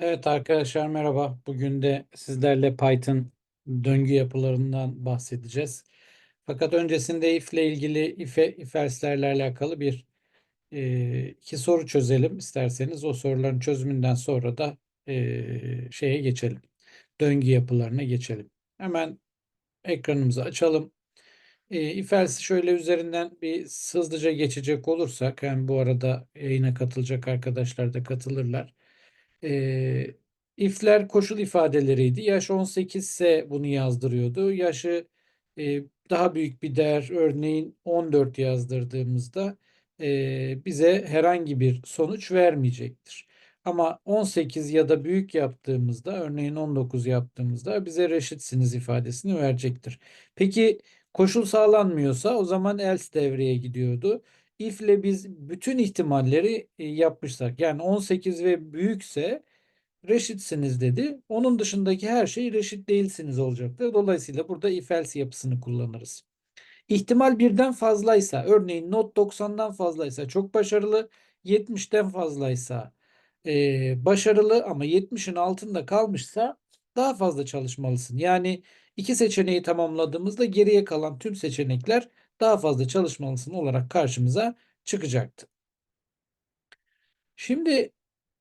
Evet arkadaşlar merhaba. Bugün de sizlerle Python döngü yapılarından bahsedeceğiz. Fakat öncesinde if ile ilgili if'e, if else'lerle alakalı bir e, iki soru çözelim isterseniz. O soruların çözümünden sonra da e, şeye geçelim. Döngü yapılarına geçelim. Hemen ekranımızı açalım. E, if else şöyle üzerinden bir hızlıca geçecek olursak, hem bu arada yayına katılacak arkadaşlar da katılırlar. E, if'ler koşul ifadeleriydi. Yaş 18 ise bunu yazdırıyordu. Yaşı e, daha büyük bir değer örneğin 14 yazdırdığımızda e, bize herhangi bir sonuç vermeyecektir. Ama 18 ya da büyük yaptığımızda örneğin 19 yaptığımızda bize reşitsiniz ifadesini verecektir. Peki koşul sağlanmıyorsa o zaman else devreye gidiyordu. If ile biz bütün ihtimalleri e, yapmışsak yani 18 ve büyükse reşitsiniz dedi. Onun dışındaki her şey reşit değilsiniz olacaktır. Dolayısıyla burada if else yapısını kullanırız. İhtimal birden fazlaysa örneğin not 90'dan fazlaysa çok başarılı 70'ten fazlaysa e, başarılı ama 70'in altında kalmışsa daha fazla çalışmalısın. Yani iki seçeneği tamamladığımızda geriye kalan tüm seçenekler daha fazla çalışmalısın olarak karşımıza çıkacaktı. Şimdi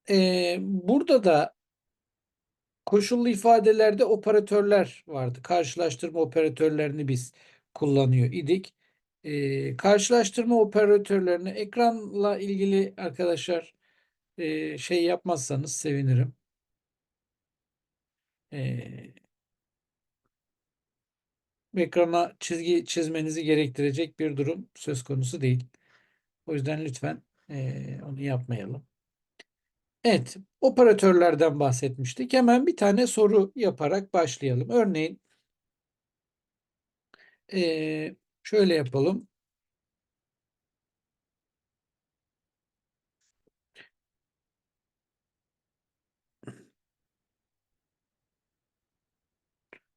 e, burada da koşullu ifadelerde operatörler vardı. Karşılaştırma operatörlerini biz kullanıyor idik. E, karşılaştırma operatörlerini ekranla ilgili arkadaşlar e, şey yapmazsanız sevinirim. E, ekrana çizgi çizmenizi gerektirecek bir durum söz konusu değil. O yüzden lütfen e, onu yapmayalım. Evet, operatörlerden bahsetmiştik. Hemen bir tane soru yaparak başlayalım. Örneğin e, şöyle yapalım.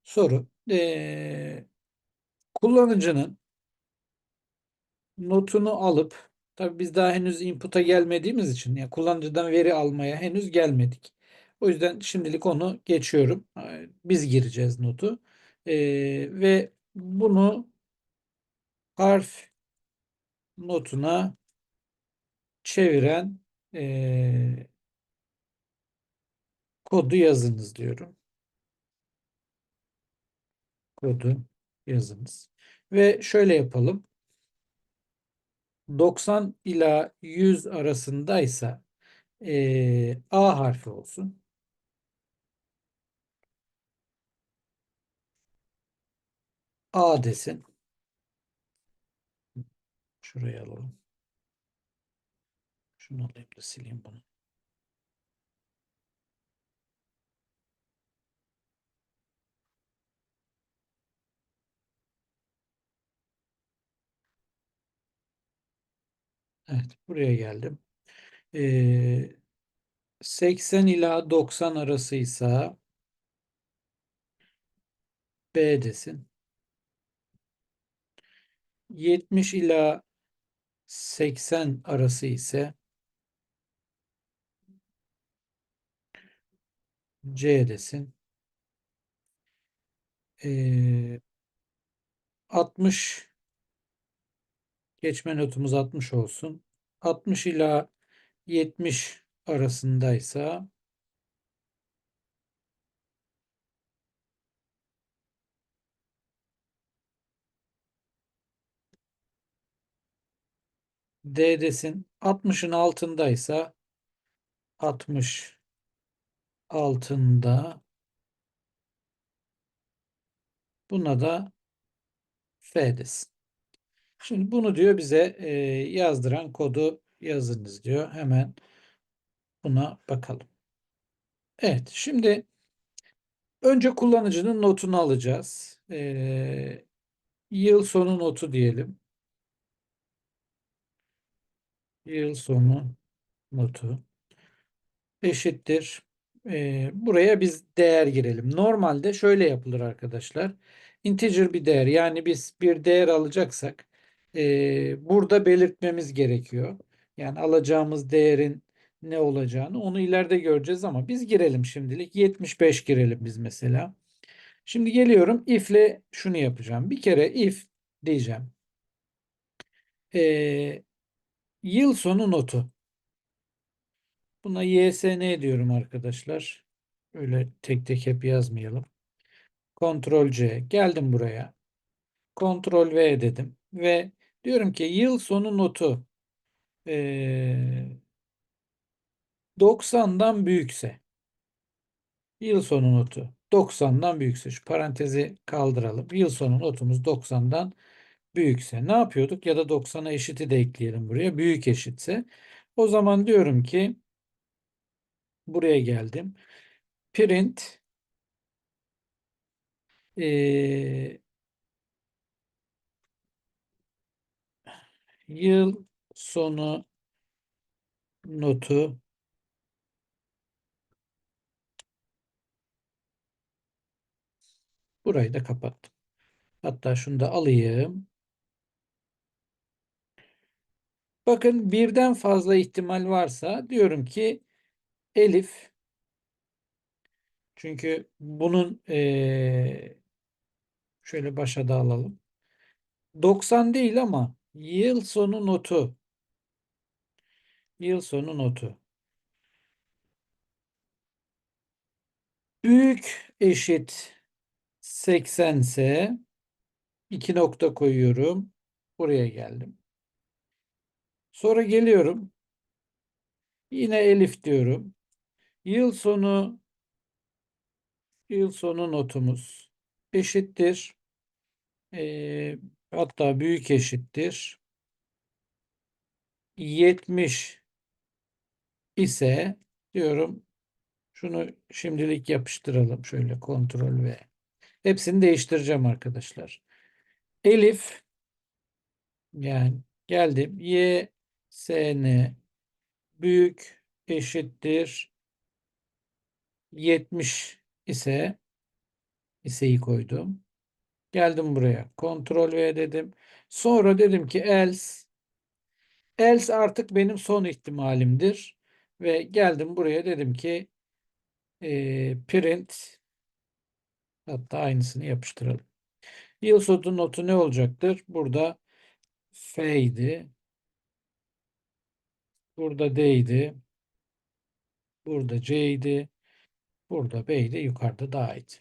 Soru. E, kullanıcının notunu alıp tabi biz daha henüz input'a gelmediğimiz için yani kullanıcıdan veri almaya henüz gelmedik. O yüzden şimdilik onu geçiyorum. Biz gireceğiz notu. E, ve bunu harf notuna çeviren e, kodu yazınız diyorum. Kodu yazınız. Ve şöyle yapalım. 90 ila 100 arasındaysa e, A harfi olsun. A desin. Şuraya alalım. Şunu alayım da sileyim bunu. Evet, buraya geldim. Ee, 80 ila 90 arasıysa B desin. 70 ila 80 arası ise C desin. Ee, 60 geçme notumuz 60 olsun. 60 ila 70 arasındaysa D desin. 60'ın altındaysa 60 altında buna da F desin. Şimdi bunu diyor bize e, yazdıran kodu yazınız diyor. Hemen buna bakalım. Evet şimdi önce kullanıcının notunu alacağız. E, yıl sonu notu diyelim. Yıl sonu notu eşittir. E, buraya biz değer girelim. Normalde şöyle yapılır arkadaşlar. Integer bir değer yani biz bir değer alacaksak e, burada belirtmemiz gerekiyor. Yani alacağımız değerin ne olacağını onu ileride göreceğiz ama biz girelim şimdilik. 75 girelim biz mesela. Şimdi geliyorum if'le şunu yapacağım. Bir kere if diyeceğim. Ee, yıl sonu notu. Buna YSN diyorum arkadaşlar. Öyle tek tek hep yazmayalım. Ctrl C. Geldim buraya. Ctrl V dedim. Ve diyorum ki yıl sonu notu ee, 90'dan büyükse yıl sonu notu 90'dan büyükse şu parantezi kaldıralım. Yıl sonu notumuz 90'dan büyükse ne yapıyorduk? Ya da 90'a eşiti de ekleyelim buraya. Büyük eşitse. O zaman diyorum ki buraya geldim. Print ee, yıl sonu notu burayı da kapattım. Hatta şunu da alayım. Bakın birden fazla ihtimal varsa diyorum ki Elif çünkü bunun ee, şöyle başa da alalım. 90 değil ama yıl sonu notu yıl sonu notu büyük eşit 80 ise iki nokta koyuyorum. Buraya geldim. Sonra geliyorum. Yine Elif diyorum. Yıl sonu yıl sonu notumuz eşittir. Ee, hatta büyük eşittir. 70 ise diyorum şunu şimdilik yapıştıralım. Şöyle kontrol ve hepsini değiştireceğim arkadaşlar. Elif yani geldim. Y S N büyük eşittir 70 ise iseyi koydum. Geldim buraya. Kontrol V dedim. Sonra dedim ki else else artık benim son ihtimalimdir. Ve geldim buraya dedim ki e, print hatta aynısını yapıştıralım. Yıl sonu notu ne olacaktır? Burada F'ydi. Burada D'ydi. Burada C'ydi. Burada B'ydi. Yukarıda D'ydi.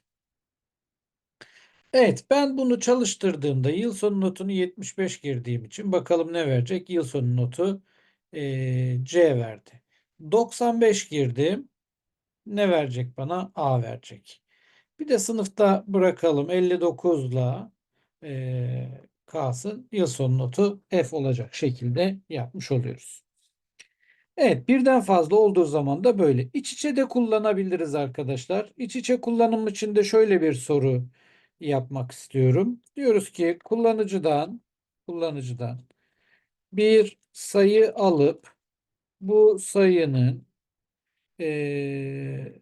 Evet ben bunu çalıştırdığımda yıl sonu notunu 75 girdiğim için bakalım ne verecek? Yıl sonu notu e, C verdi. 95 girdim. Ne verecek bana? A verecek. Bir de sınıfta bırakalım 59 ile kalsın. Yıl sonu notu F olacak şekilde yapmış oluyoruz. Evet birden fazla olduğu zaman da böyle. İç içe de kullanabiliriz arkadaşlar. İç içe kullanım için de şöyle bir soru yapmak istiyorum. Diyoruz ki kullanıcıdan kullanıcıdan bir sayı alıp bu sayının eee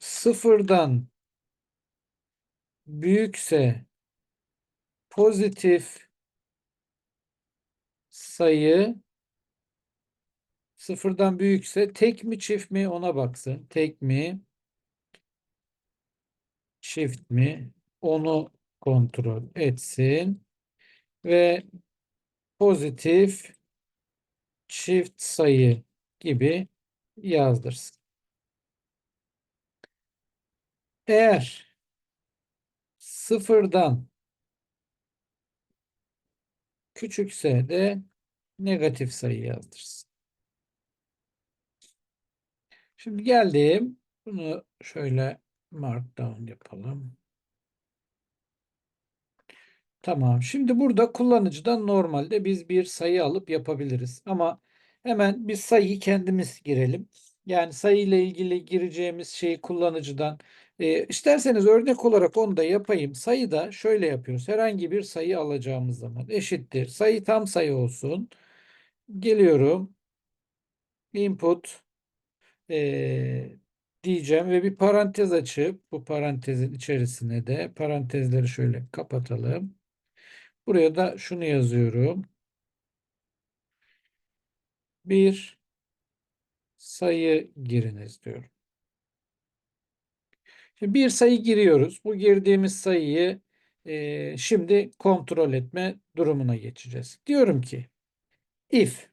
sıfırdan büyükse pozitif sayı sıfırdan büyükse tek mi çift mi ona baksın. Tek mi çift mi onu kontrol etsin ve pozitif çift sayı gibi yazdırsın. Eğer sıfırdan küçükse de negatif sayı yazdırsın. Şimdi geldim. Bunu şöyle markdown yapalım. Tamam. Şimdi burada kullanıcıdan normalde biz bir sayı alıp yapabiliriz. Ama hemen bir sayıyı kendimiz girelim. Yani sayı ile ilgili gireceğimiz şeyi kullanıcıdan e, isterseniz örnek olarak onu da yapayım. Sayıda şöyle yapıyoruz. Herhangi bir sayı alacağımız zaman eşittir. Sayı tam sayı olsun. Geliyorum. Input e, diyeceğim ve bir parantez açıp bu parantezin içerisine de parantezleri şöyle kapatalım. Buraya da şunu yazıyorum. bir sayı giriniz diyorum. Şimdi bir sayı giriyoruz. Bu girdiğimiz sayıyı e, şimdi kontrol etme durumuna geçeceğiz. Diyorum ki if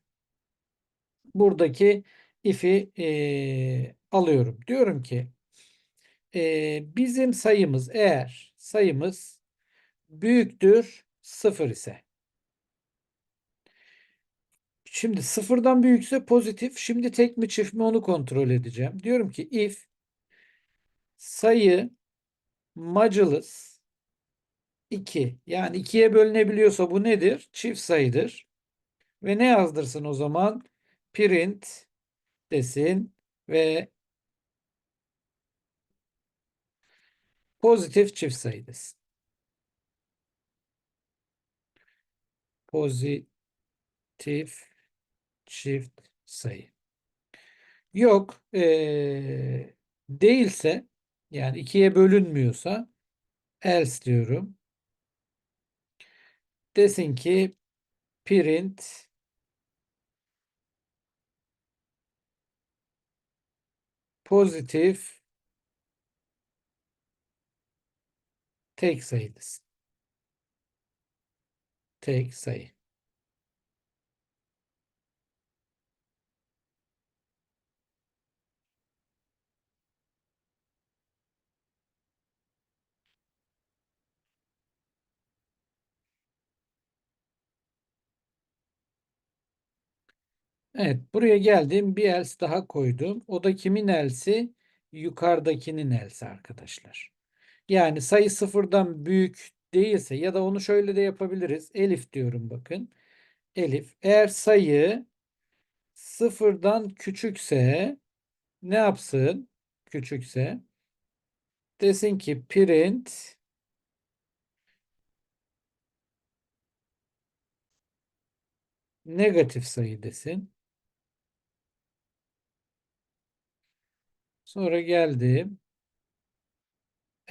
buradaki if'i e, alıyorum. Diyorum ki e, bizim sayımız eğer sayımız büyüktür sıfır ise şimdi sıfırdan büyükse pozitif. Şimdi tek mi çift mi onu kontrol edeceğim. Diyorum ki if sayı modulus 2 yani 2'ye bölünebiliyorsa bu nedir? Çift sayıdır. Ve ne yazdırsın o zaman? Print desin ve pozitif çift sayı desin. Pozitif çift sayı. Yok ee, değilse yani ikiye bölünmüyorsa else diyorum. Desin ki print pozitif tek sayı desin. Tek sayı. Evet, buraya geldim. Bir else daha koydum. O da kimin else'i? Yukarıdakinin else'i arkadaşlar. Yani sayı sıfırdan büyük değilse ya da onu şöyle de yapabiliriz. Elif diyorum bakın. Elif. Eğer sayı sıfırdan küçükse ne yapsın? Küçükse desin ki print negatif sayı desin. Sonra geldim.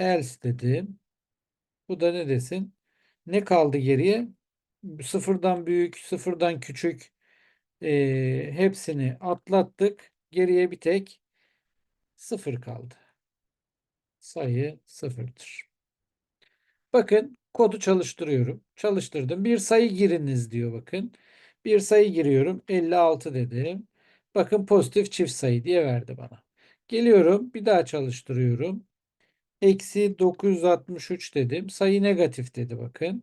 Else dedim. Bu da ne desin? Ne kaldı geriye? Sıfırdan büyük, sıfırdan küçük e, hepsini atlattık. Geriye bir tek sıfır kaldı. Sayı sıfırdır. Bakın kodu çalıştırıyorum. Çalıştırdım. Bir sayı giriniz diyor bakın. Bir sayı giriyorum. 56 dedim. Bakın pozitif çift sayı diye verdi bana. Geliyorum. Bir daha çalıştırıyorum. Eksi 963 dedim. Sayı negatif dedi bakın.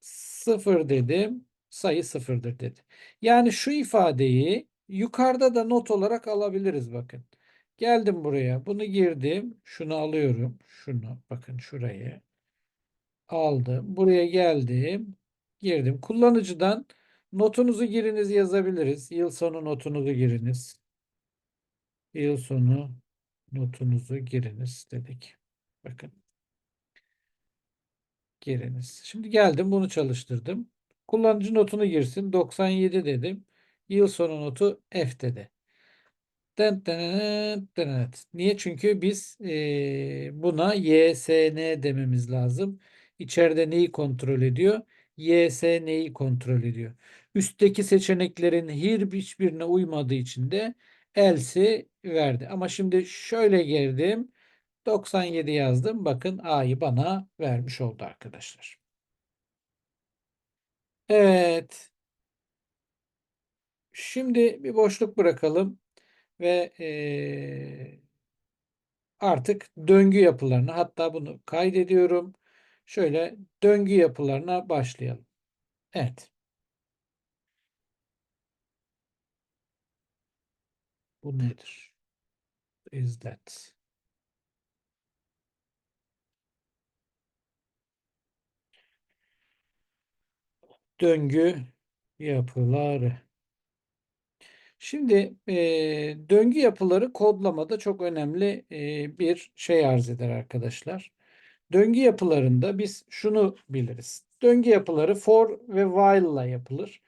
0 dedim. Sayı sıfırdır dedi. Yani şu ifadeyi yukarıda da not olarak alabiliriz bakın. Geldim buraya. Bunu girdim. Şunu alıyorum. Şunu bakın şurayı aldım. Buraya geldim. Girdim. Kullanıcıdan notunuzu giriniz yazabiliriz. Yıl sonu notunuzu giriniz. Yıl sonu notunuzu giriniz dedik. Bakın. Giriniz. Şimdi geldim bunu çalıştırdım. Kullanıcı notunu girsin. 97 dedim. Yıl sonu notu F dedi. Niye? Çünkü biz e, buna YSN dememiz lazım. İçeride neyi kontrol ediyor? YS neyi kontrol ediyor? Üstteki seçeneklerin hiçbirine uymadığı için de else'i verdi. Ama şimdi şöyle girdim. 97 yazdım. Bakın A'yı bana vermiş oldu arkadaşlar. Evet. Şimdi bir boşluk bırakalım ve ee, artık döngü yapılarını hatta bunu kaydediyorum. Şöyle döngü yapılarına başlayalım. Evet. Bu nedir? Is that? Döngü yapıları. Şimdi e, döngü yapıları kodlamada çok önemli e, bir şey arz eder arkadaşlar. Döngü yapılarında biz şunu biliriz. Döngü yapıları for ve while ile yapılır.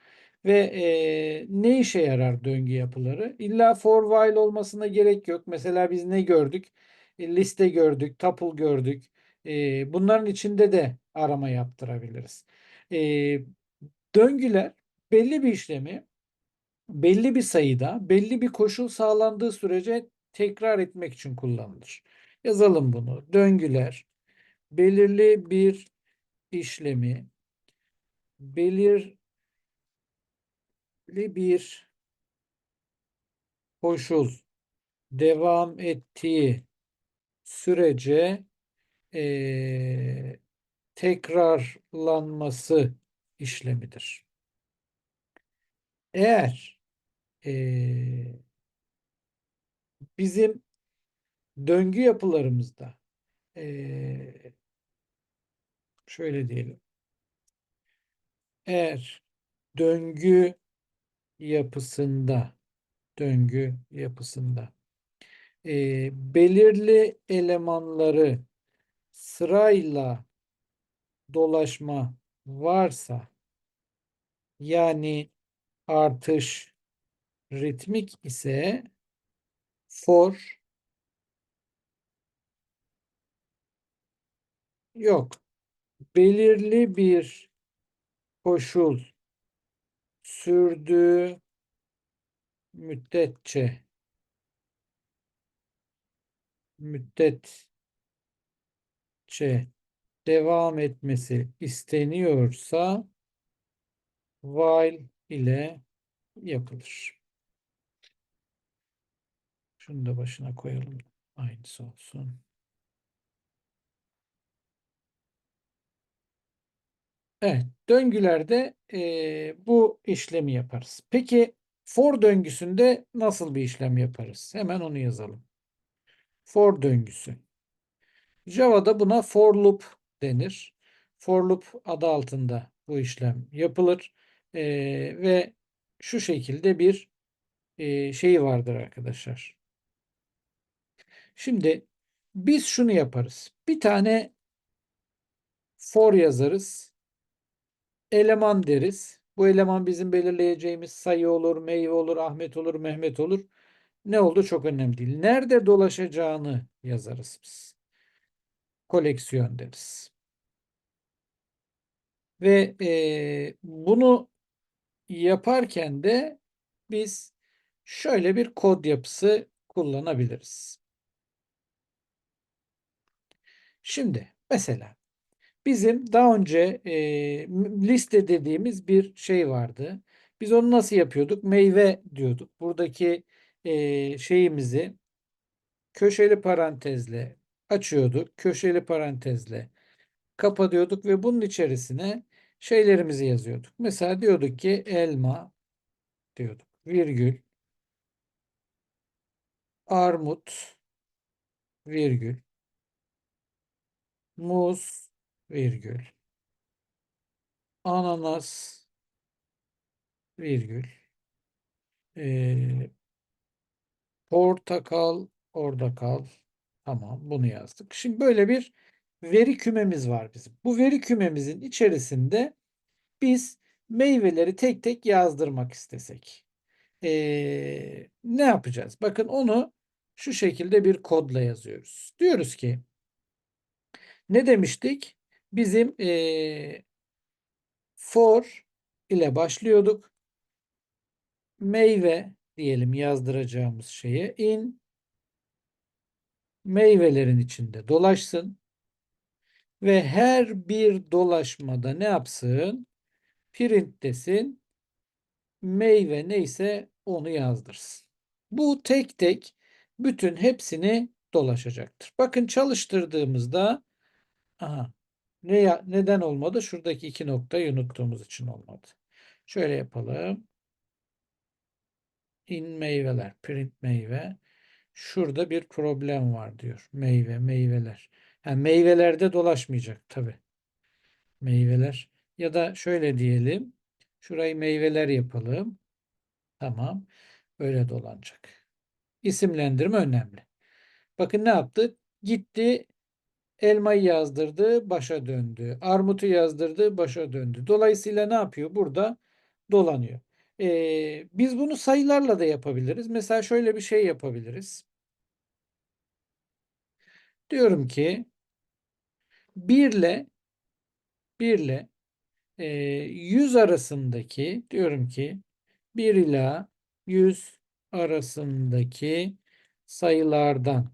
Ve e, ne işe yarar döngü yapıları? İlla for while olmasına gerek yok. Mesela biz ne gördük? E, liste gördük, tuple gördük. E, bunların içinde de arama yaptırabiliriz. E, döngüler belli bir işlemi belli bir sayıda, belli bir koşul sağlandığı sürece tekrar etmek için kullanılır. Yazalım bunu. Döngüler belirli bir işlemi belirli bir koşul devam ettiği sürece eee, tekrarlanması işlemidir. Eğer eee, bizim döngü yapılarımızda eee, şöyle diyelim. Eğer döngü yapısında döngü yapısında eee, belirli elemanları sırayla dolaşma varsa yani artış ritmik ise for yok. Belirli bir koşul sürdüğü müddetçe müddetçe devam etmesi isteniyorsa while ile yapılır. Şunu da başına koyalım. Aynısı olsun. Evet, döngülerde eee, bu işlemi yaparız. Peki for döngüsünde nasıl bir işlem yaparız? Hemen onu yazalım. For döngüsü. Java'da buna for loop denir. For loop adı altında bu işlem yapılır. Eee, ve şu şekilde bir eee şeyi vardır arkadaşlar. Şimdi biz şunu yaparız. Bir tane for yazarız. Eleman deriz. Bu eleman bizim belirleyeceğimiz sayı olur, meyve olur, Ahmet olur, Mehmet olur. Ne oldu çok önemli değil. Nerede dolaşacağını yazarız biz. Koleksiyon deriz. Ve eee, bunu yaparken de biz şöyle bir kod yapısı kullanabiliriz. Şimdi mesela bizim daha önce e, liste dediğimiz bir şey vardı. Biz onu nasıl yapıyorduk? Meyve diyorduk. Buradaki e, şeyimizi köşeli parantezle açıyorduk. Köşeli parantezle kapatıyorduk ve bunun içerisine şeylerimizi yazıyorduk. Mesela diyorduk ki elma diyorduk. Virgül armut virgül muz virgül ananas virgül e, portakal orada kal tamam bunu yazdık. Şimdi böyle bir veri kümemiz var bizim. Bu veri kümemizin içerisinde biz meyveleri tek tek yazdırmak istesek e, ne yapacağız? Bakın onu şu şekilde bir kodla yazıyoruz. Diyoruz ki ne demiştik? Bizim e, for ile başlıyorduk. Meyve diyelim yazdıracağımız şeye in meyvelerin içinde dolaşsın ve her bir dolaşmada ne yapsın? Print desin meyve neyse onu yazdırsın. Bu tek tek bütün hepsini dolaşacaktır. Bakın çalıştırdığımızda aha, ne neden olmadı? Şuradaki iki noktayı unuttuğumuz için olmadı. Şöyle yapalım. In meyveler, print meyve. Şurada bir problem var diyor. Meyve, meyveler. Yani meyvelerde dolaşmayacak tabi. Meyveler. Ya da şöyle diyelim. Şurayı meyveler yapalım. Tamam. Böyle dolanacak. İsimlendirme önemli. Bakın ne yaptı? Gitti elmayı yazdırdı, başa döndü. Armutu yazdırdı, başa döndü. Dolayısıyla ne yapıyor? Burada dolanıyor. Ee, biz bunu sayılarla da yapabiliriz. Mesela şöyle bir şey yapabiliriz. Diyorum ki 1 ile 1 ile e, 100 arasındaki diyorum ki 1 ila 100 arasındaki sayılardan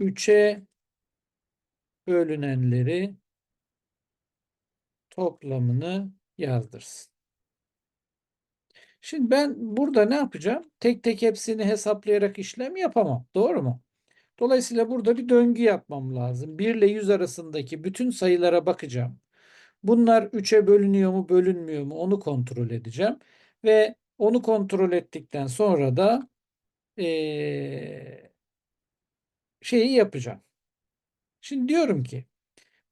3'e bölünenleri toplamını yazdırsın. Şimdi ben burada ne yapacağım? Tek tek hepsini hesaplayarak işlem yapamam. Doğru mu? Dolayısıyla burada bir döngü yapmam lazım. 1 ile 100 arasındaki bütün sayılara bakacağım. Bunlar 3'e bölünüyor mu, bölünmüyor mu onu kontrol edeceğim. Ve onu kontrol ettikten sonra da ee, şeyi yapacağım. Şimdi diyorum ki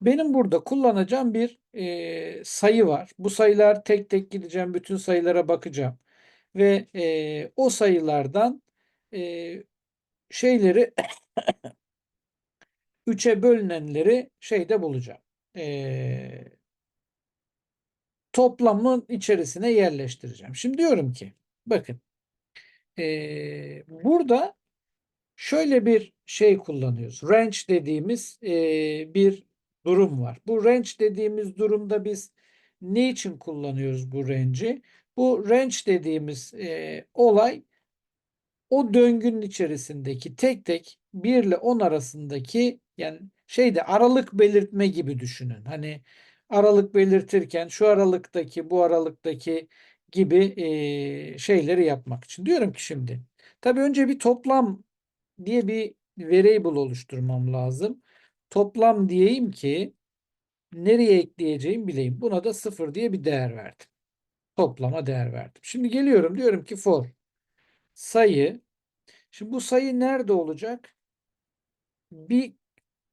benim burada kullanacağım bir e, sayı var. Bu sayılar tek tek gideceğim. Bütün sayılara bakacağım. Ve e, o sayılardan şeyleri 3'e bölünenleri şeyde bulacağım. E, toplamın içerisine yerleştireceğim. Şimdi diyorum ki bakın e, burada şöyle bir şey kullanıyoruz. Range dediğimiz e, bir durum var. Bu range dediğimiz durumda biz ne için kullanıyoruz bu range'i? Bu range dediğimiz e, olay o döngünün içerisindeki tek tek 1 ile 10 arasındaki yani şeyde aralık belirtme gibi düşünün. Hani aralık belirtirken şu aralıktaki bu aralıktaki gibi e, şeyleri yapmak için. Diyorum ki şimdi tabii önce bir toplam diye bir variable oluşturmam lazım. Toplam diyeyim ki nereye ekleyeceğim bileyim. Buna da 0 diye bir değer verdim. Toplama değer verdim. Şimdi geliyorum diyorum ki for sayı Şimdi bu sayı nerede olacak? Bir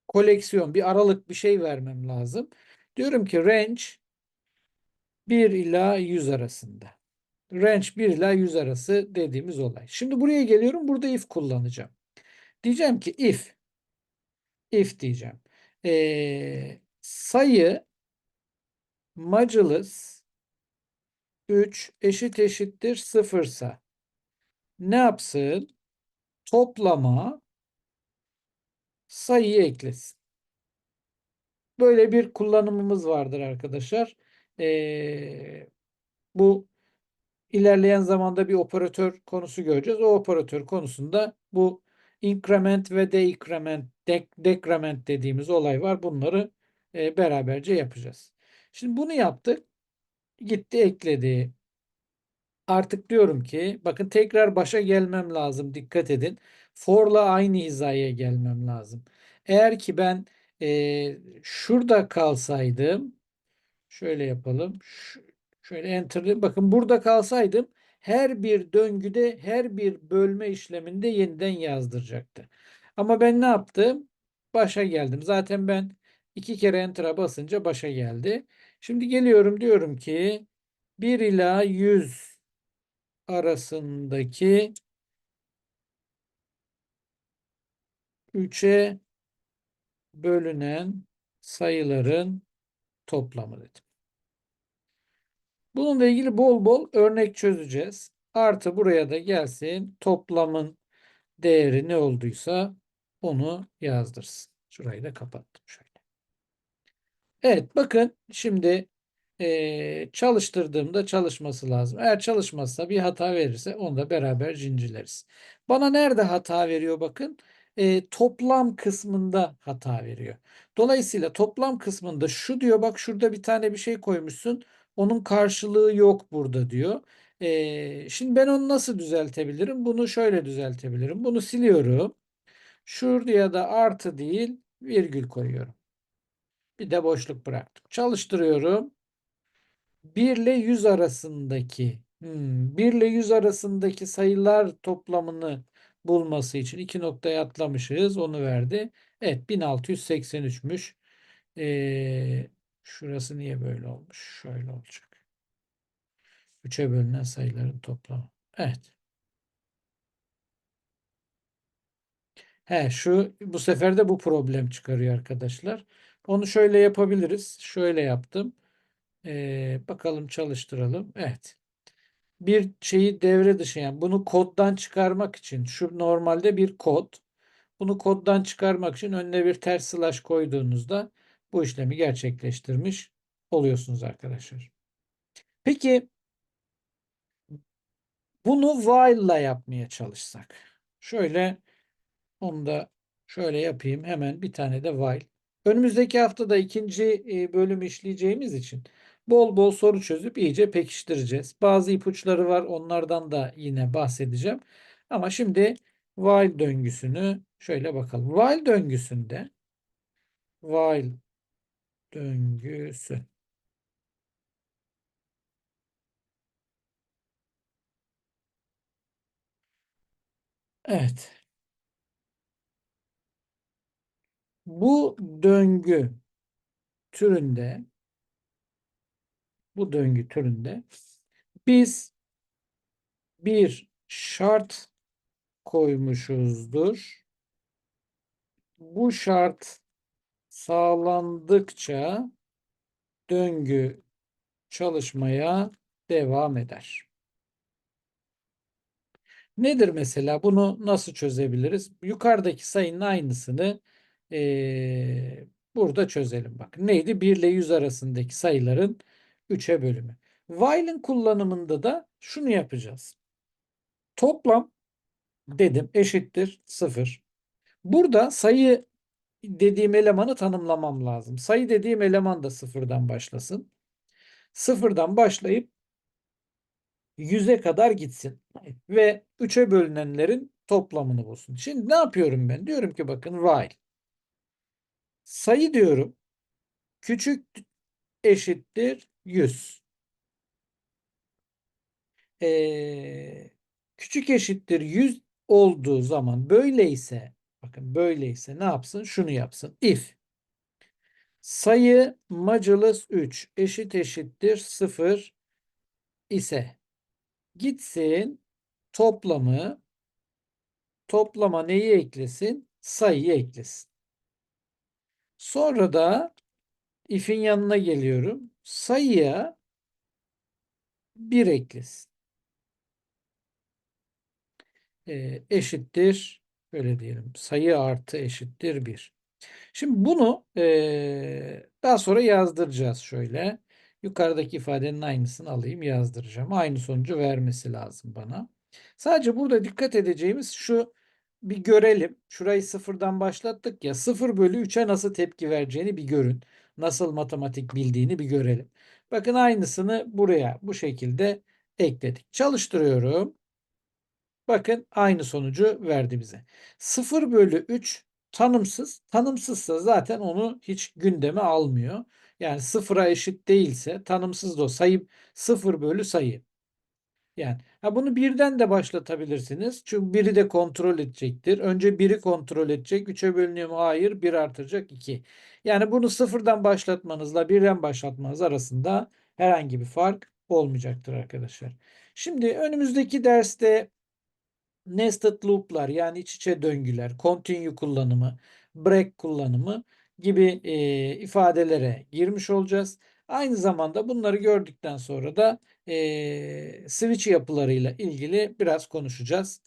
koleksiyon, bir aralık bir şey vermem lazım. Diyorum ki range 1 ila 100 arasında. Range 1 ila 100 arası dediğimiz olay. Şimdi buraya geliyorum. Burada if kullanacağım. Diyeceğim ki if if diyeceğim. Ee, sayı modulus 3 eşit eşittir 0 ise ne yapsın? Toplama sayıyı eklesin. Böyle bir kullanımımız vardır arkadaşlar. Ee, bu ilerleyen zamanda bir operatör konusu göreceğiz. O operatör konusunda bu increment ve decrement, de decrement dediğimiz olay var. Bunları e, beraberce yapacağız. Şimdi bunu yaptık. Gitti ekledi. Artık diyorum ki bakın tekrar başa gelmem lazım. Dikkat edin. For'la aynı hizaya gelmem lazım. Eğer ki ben e, şurada kalsaydım şöyle yapalım. Şöyle enter'layayım. Bakın burada kalsaydım her bir döngüde her bir bölme işleminde yeniden yazdıracaktı. Ama ben ne yaptım? Başa geldim. Zaten ben iki kere enter'a basınca başa geldi. Şimdi geliyorum diyorum ki 1 ila 100 arasındaki 3'e bölünen sayıların toplamı dedim. Bununla ilgili bol bol örnek çözeceğiz. Artı buraya da gelsin toplamın değeri ne olduysa onu yazdırsın. Şurayı da kapattım şöyle. Evet bakın şimdi e, çalıştırdığımda çalışması lazım. Eğer çalışmazsa bir hata verirse onu da beraber zincirleriz. Bana nerede hata veriyor bakın. E, toplam kısmında hata veriyor. Dolayısıyla toplam kısmında şu diyor bak şurada bir tane bir şey koymuşsun. Onun karşılığı yok burada diyor. E, şimdi ben onu nasıl düzeltebilirim? Bunu şöyle düzeltebilirim. Bunu siliyorum. Şuraya da artı değil virgül koyuyorum. Bir de boşluk bıraktım. Çalıştırıyorum. 1 ile 100 arasındaki hmm, 1 ile 100 arasındaki sayılar toplamını bulması için iki noktaya atlamışız. Onu verdi. Evet 1683'müş. Ee, şurası niye böyle olmuş? Şöyle olacak. 3'e bölünen sayıların toplamı. Evet. He şu bu sefer de bu problem çıkarıyor arkadaşlar. Onu şöyle yapabiliriz. Şöyle yaptım. Ee, bakalım çalıştıralım. Evet. Bir şeyi devre dışı yani bunu koddan çıkarmak için şu normalde bir kod. Bunu koddan çıkarmak için önüne bir ters slash koyduğunuzda bu işlemi gerçekleştirmiş oluyorsunuz arkadaşlar. Peki Bunu while'la yapmaya çalışsak. Şöyle onu da şöyle yapayım. Hemen bir tane de while. Önümüzdeki hafta da ikinci bölüm işleyeceğimiz için bol bol soru çözüp iyice pekiştireceğiz. Bazı ipuçları var. Onlardan da yine bahsedeceğim. Ama şimdi while döngüsünü şöyle bakalım. While döngüsünde while döngüsü Evet. Bu döngü türünde bu döngü türünde biz bir şart koymuşuzdur. Bu şart sağlandıkça döngü çalışmaya devam eder. Nedir mesela? Bunu nasıl çözebiliriz? Yukarıdaki sayının aynısını eee, burada çözelim. Bakın neydi? 1 ile 100 arasındaki sayıların 3'e bölümü. While'ın kullanımında da şunu yapacağız. Toplam dedim eşittir 0. Burada sayı dediğim elemanı tanımlamam lazım. Sayı dediğim eleman da sıfırdan başlasın. Sıfırdan başlayıp 100'e kadar gitsin. Ve 3'e bölünenlerin toplamını bulsun. Şimdi ne yapıyorum ben? Diyorum ki bakın while. Sayı diyorum. Küçük eşittir 100. Ee, küçük eşittir 100 olduğu zaman böyleyse bakın böyleyse ne yapsın? Şunu yapsın. If sayı modulus 3 eşit eşittir 0 ise gitsin toplamı toplama neyi eklesin? Sayıyı eklesin. Sonra da if'in yanına geliyorum. Sayıya 1 eklesin. Ee, eşittir böyle diyelim. Sayı artı eşittir 1. Şimdi bunu eee, daha sonra yazdıracağız şöyle. Yukarıdaki ifadenin aynısını alayım yazdıracağım. Aynı sonucu vermesi lazım bana. Sadece burada dikkat edeceğimiz şu bir görelim. Şurayı sıfırdan başlattık ya. 0 bölü 3'e nasıl tepki vereceğini bir görün. Nasıl matematik bildiğini bir görelim. Bakın aynısını buraya bu şekilde ekledik. Çalıştırıyorum. Bakın aynı sonucu verdi bize. 0 bölü 3 tanımsız. Tanımsızsa zaten onu hiç gündeme almıyor. Yani sıfıra eşit değilse tanımsız da o sayı 0 bölü sayı. Yani ha bunu birden de başlatabilirsiniz. Çünkü biri de kontrol edecektir. Önce biri kontrol edecek. 3'e bölünüyor mu? Hayır. 1 artıracak 2. Yani bunu sıfırdan başlatmanızla birden başlatmanız arasında herhangi bir fark olmayacaktır arkadaşlar. Şimdi önümüzdeki derste nested loop'lar yani iç içe döngüler, continue kullanımı, break kullanımı gibi e, ifadelere girmiş olacağız. Aynı zamanda bunları gördükten sonra da e, switch yapılarıyla ilgili biraz konuşacağız.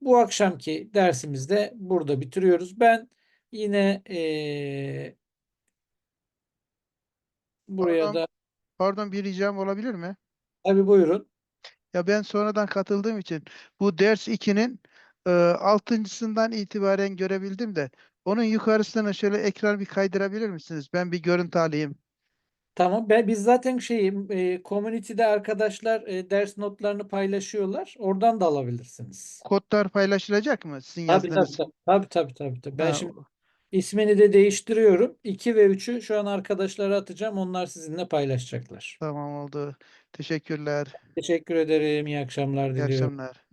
Bu akşamki dersimizde burada bitiriyoruz. Ben yine e, buraya Pardon. da Pardon bir ricam olabilir mi? tabii buyurun. Ya ben sonradan katıldığım için bu ders 2'nin e, altıncısından itibaren görebildim de onun yukarısına şöyle ekran bir kaydırabilir misiniz? Ben bir görüntü alayım. Tamam. Ben biz zaten şeyim e, community'de arkadaşlar e, ders notlarını paylaşıyorlar. Oradan da alabilirsiniz. Kodlar paylaşılacak mı sizin Tabii tabii yazdığınız? tabii. Tabii tabii tabii. tabii. Ben Ha, şimdi ismini de değiştiriyorum. 2 ve 3'ü şu an arkadaşlara atacağım. Onlar sizinle paylaşacaklar. tamam oldu. Teşekkürler. Teşekkür ederim. İyi akşamlar İyi diliyorum. akşamlar.